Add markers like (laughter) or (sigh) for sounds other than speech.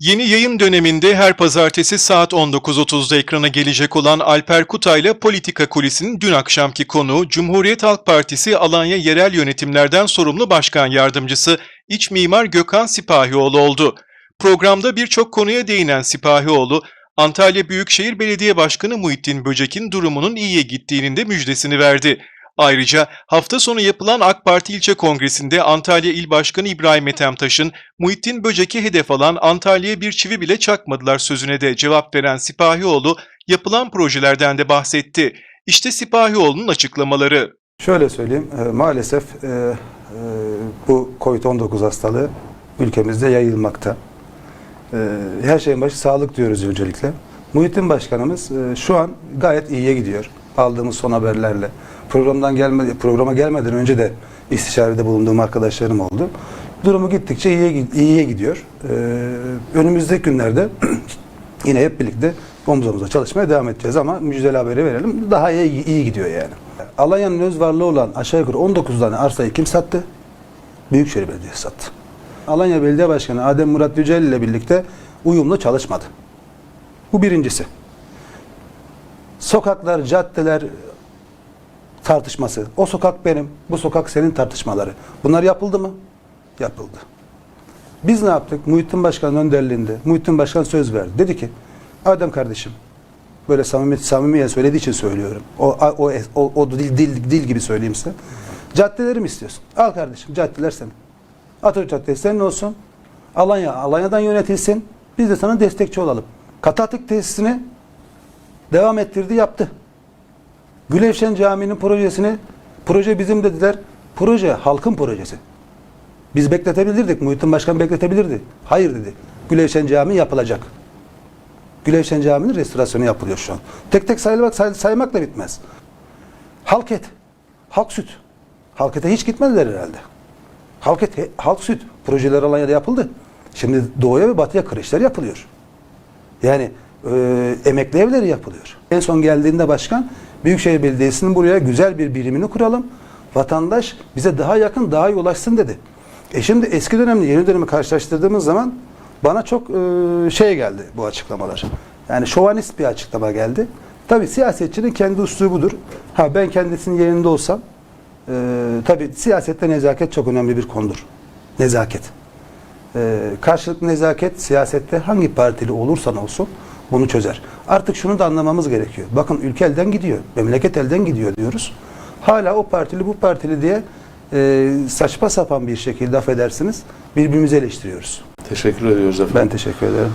Yeni yayın döneminde her pazartesi saat 19.30'da ekrana gelecek olan Alper Kutay'la Politika Kulisi'nin dün akşamki konuğu Cumhuriyet Halk Partisi Alanya Yerel Yönetimlerden sorumlu başkan yardımcısı İç Mimar Gökhan Sipahioğlu oldu. Programda birçok konuya değinen Sipahioğlu, Antalya Büyükşehir Belediye Başkanı Muhittin Böcek'in durumunun iyiye gittiğinin de müjdesini verdi. Ayrıca hafta sonu yapılan AK Parti ilçe kongresinde Antalya İl Başkanı İbrahim Ethemtaş'ın Muhittin Böcek'i hedef alan Antalya'ya bir çivi bile çakmadılar sözüne de cevap veren Sipahioğlu yapılan projelerden de bahsetti. İşte Sipahioğlu'nun açıklamaları. Şöyle söyleyeyim, e, maalesef e, e, bu COVID-19 hastalığı ülkemizde yayılmakta. Her şeyin başı sağlık diyoruz öncelikle. Muhittin Başkanımız şu an gayet iyiye gidiyor. Aldığımız son haberlerle. Programdan gelme, programa gelmeden önce de istişarede bulunduğum arkadaşlarım oldu. Durumu gittikçe iyiye, iyiye gidiyor. E, önümüzdeki günlerde (clears throat) yine hep birlikte omuz omuza çalışmaya devam edeceğiz ama müjdeli haberi verelim. Daha iyi, iyi gidiyor yani. Alanya'nın öz varlığı olan aşağı yukarı 19 tane arsayı kim sattı? Büyükşehir Belediyesi sattı. Alanya Belediye Başkanı Adem Murat Yücel ile birlikte uyumlu çalışmadı. Bu birincisi. Sokaklar, caddeler tartışması. O sokak benim, bu sokak senin tartışmaları. Bunlar yapıldı mı? Yapıldı. Biz ne yaptık? Muhittin Başkan'ın önderliğinde. Muhittin Başkan söz verdi. Dedi ki Adem kardeşim böyle samimi samimiye söylediği için söylüyorum. O o o, o dil, dil dil gibi söyleyeyim size. Caddeleri mi istiyorsun? Al kardeşim caddeler senin. Atatürk Caddesi senin olsun. Alanya Alanya'dan yönetilsin. Biz de sana destekçi olalım. Katatık tesisini devam ettirdi, yaptı. Gülevşen Camii'nin projesini proje bizim dediler. Proje halkın projesi. Biz bekletebilirdik. Muhittin Başkan bekletebilirdi. Hayır dedi. Gülevşen Camii yapılacak. Gülevşen Camii'nin restorasyonu yapılıyor şu an. Tek tek saymak, say, saymakla bitmez. Halk et. Halk süt. Halk ete hiç gitmediler herhalde. Halk et, halk süt. Projeler Alanya'da yapıldı. Şimdi doğuya ve batıya kreşler yapılıyor. Yani e, emekli evleri yapılıyor. En son geldiğinde başkan Büyükşehir Belediyesi'nin buraya güzel bir birimini kuralım. Vatandaş bize daha yakın, daha iyi ulaşsın dedi. E şimdi eski dönemle yeni dönemi karşılaştırdığımız zaman bana çok e, şey geldi bu açıklamalar. Yani şovanist bir açıklama geldi. Tabii siyasetçinin kendi üslubudur. Ha ben kendisinin yerinde olsam e, tabii siyasette nezaket çok önemli bir konudur. Nezaket. Ee, karşılıklı nezaket siyasette hangi partili olursan olsun bunu çözer. Artık şunu da anlamamız gerekiyor. Bakın ülke elden gidiyor, memleket elden gidiyor diyoruz. Hala o partili bu partili diye e, saçma sapan bir şekilde affedersiniz birbirimizi eleştiriyoruz. Teşekkür ediyoruz efendim. Ben teşekkür ederim.